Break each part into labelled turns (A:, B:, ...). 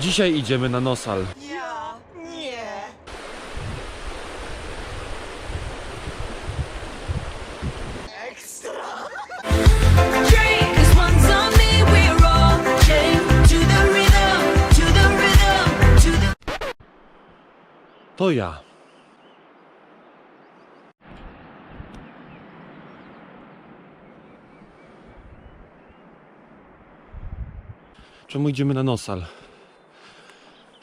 A: Dzisiaj idziemy na Nosal.
B: To
A: ja. Czemu idziemy na Nosal?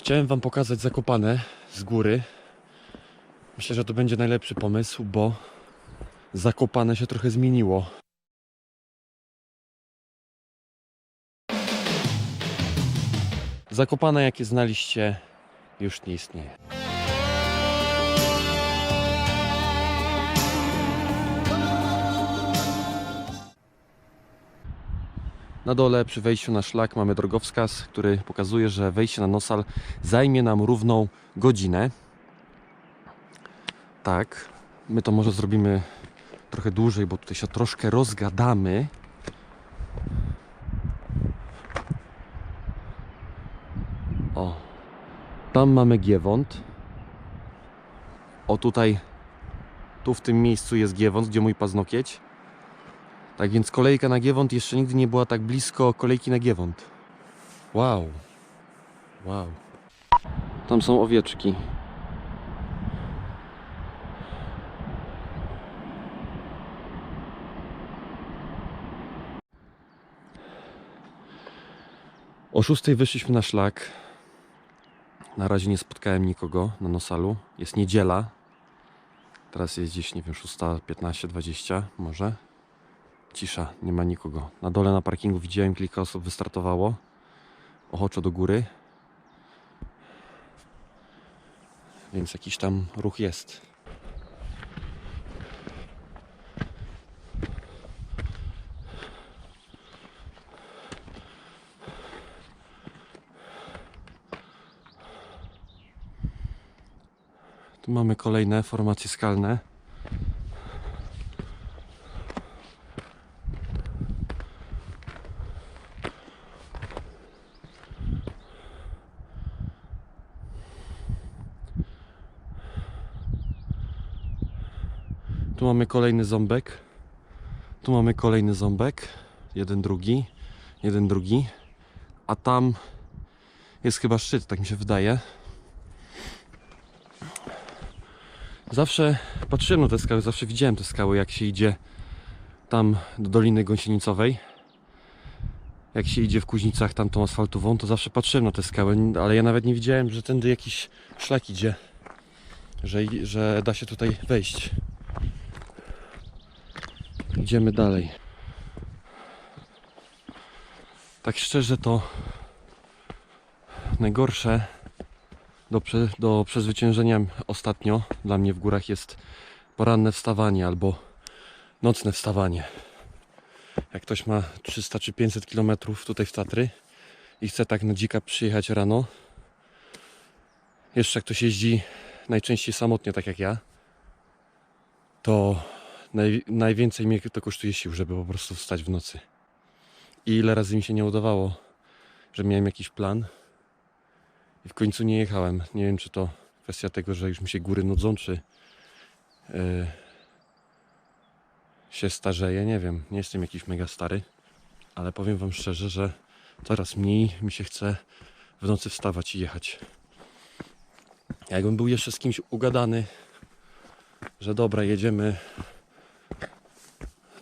A: Chciałem wam pokazać Zakopane z góry. Myślę, że to będzie najlepszy pomysł, bo Zakopane się trochę zmieniło. Zakopane, jakie znaliście, już nie istnieje. Na dole przy wejściu na szlak mamy drogowskaz, który pokazuje, że wejście na Nosal zajmie nam równą godzinę. Tak, my to może zrobimy trochę dłużej, bo tutaj się troszkę rozgadamy. O, tam mamy Giewont. O tutaj, tu w tym miejscu jest Giewont, gdzie mój paznokieć. Tak więc kolejka na Giewont jeszcze nigdy nie była tak blisko kolejki na Giewont. Wow. Wow. Tam są owieczki. O szóstej wyszliśmy na szlak. Na razie nie spotkałem nikogo na Nosalu. Jest niedziela. Teraz jest gdzieś, nie wiem, 6.15, 20 może. Cisza, nie ma nikogo. Na dole na parkingu widziałem kilka osób wystartowało. Ochoczo do góry. Więc jakiś tam ruch jest. Tu mamy kolejne formacje skalne. Tu mamy kolejny ząbek. Tu mamy kolejny ząbek. Jeden, drugi. Jeden, drugi. A tam jest chyba szczyt, tak mi się wydaje. Zawsze patrzyłem na te skały, zawsze widziałem te skały, jak się idzie tam do Doliny Gąsienicowej. Jak się idzie w Kuźnicach tamtą asfaltową, to zawsze patrzyłem na te skały, ale ja nawet nie widziałem, że tędy jakiś szlak idzie. Że, że da się tutaj wejść. Idziemy dalej. Tak szczerze to najgorsze do, prze, do przezwyciężenia ostatnio dla mnie w górach jest poranne wstawanie albo nocne wstawanie. Jak ktoś ma 300 czy 500 km tutaj w Tatry i chce tak na dzika przyjechać rano, jeszcze jak ktoś jeździ najczęściej samotnie, tak jak ja, to naj, najwięcej mnie to kosztuje sił, żeby po prostu wstać w nocy. I ile razy mi się nie udawało, że miałem jakiś plan i w końcu nie jechałem. Nie wiem, czy to kwestia tego, że już mi się góry nudzą, czy yy, się starzeje, nie wiem. Nie jestem jakiś mega stary, ale powiem Wam szczerze, że coraz mniej mi się chce w nocy wstawać i jechać. Jakbym był jeszcze z kimś ugadany, że dobra, jedziemy,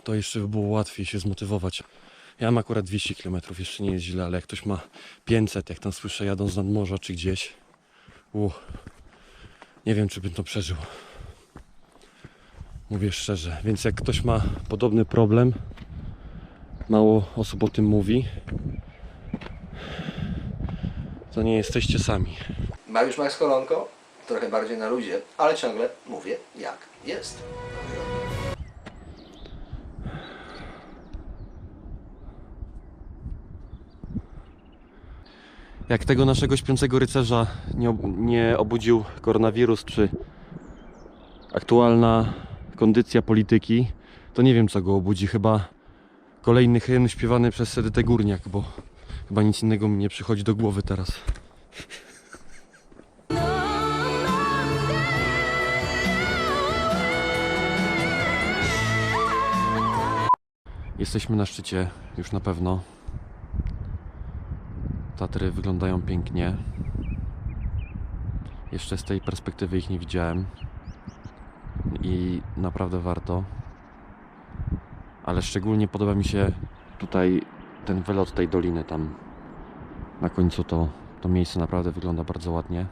A: to jeszcze by było łatwiej się zmotywować. Ja mam akurat 200 km, jeszcze nie jest źle, ale jak ktoś ma 500, jak tam słyszę jadąc nad morza czy gdzieś, uch, nie wiem czy bym to przeżył. Mówię szczerze, więc jak ktoś ma podobny problem, mało osób o tym mówi, to nie jesteście sami.
C: Mariusz Max Kolonko, trochę bardziej na luzie, ale ciągle mówię jak jest.
A: jak tego naszego śpiącego rycerza nie, nie obudził koronawirus czy aktualna kondycja polityki, to nie wiem co go obudzi. Chyba kolejny hymn śpiewany przez Edytę Górniak, bo chyba nic innego mi nie przychodzi do głowy teraz. Jesteśmy na szczycie, już na pewno. Tatry wyglądają pięknie. Jeszcze z tej perspektywy ich nie widziałem. I naprawdę warto. Ale szczególnie podoba mi się tutaj ten wylot tej doliny tam na końcu to, to miejsce naprawdę wygląda bardzo ładnie.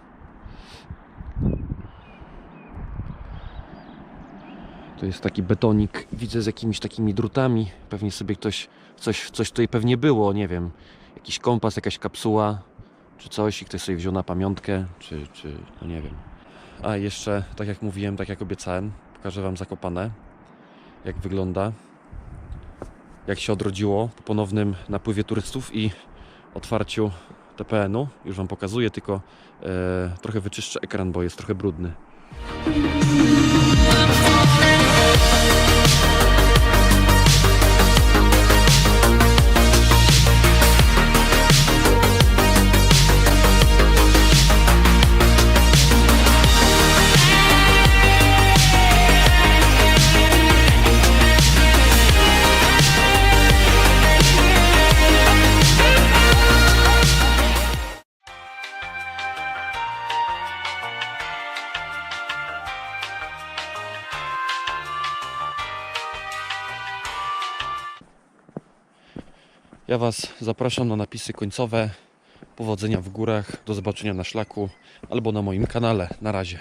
A: To jest taki betonik, widzę z jakimiś takimi drutami. Pewnie sobie ktoś, coś, coś tutaj pewnie było, nie wiem. Jakiś kompas, jakaś kapsuła, czy coś i ktoś sobie wziął na pamiątkę, czy, czy no nie wiem. A jeszcze, tak jak mówiłem, tak jak obiecałem, pokażę Wam Zakopane, jak wygląda, jak się odrodziło po ponownym napływie turystów i otwarciu TPN-u. Już Wam pokazuję, tylko e, trochę wyczyszczę ekran, bo jest trochę brudny. Ja Was zapraszam na napisy końcowe. Powodzenia w górach, do zobaczenia na szlaku albo na moim kanale. Na razie.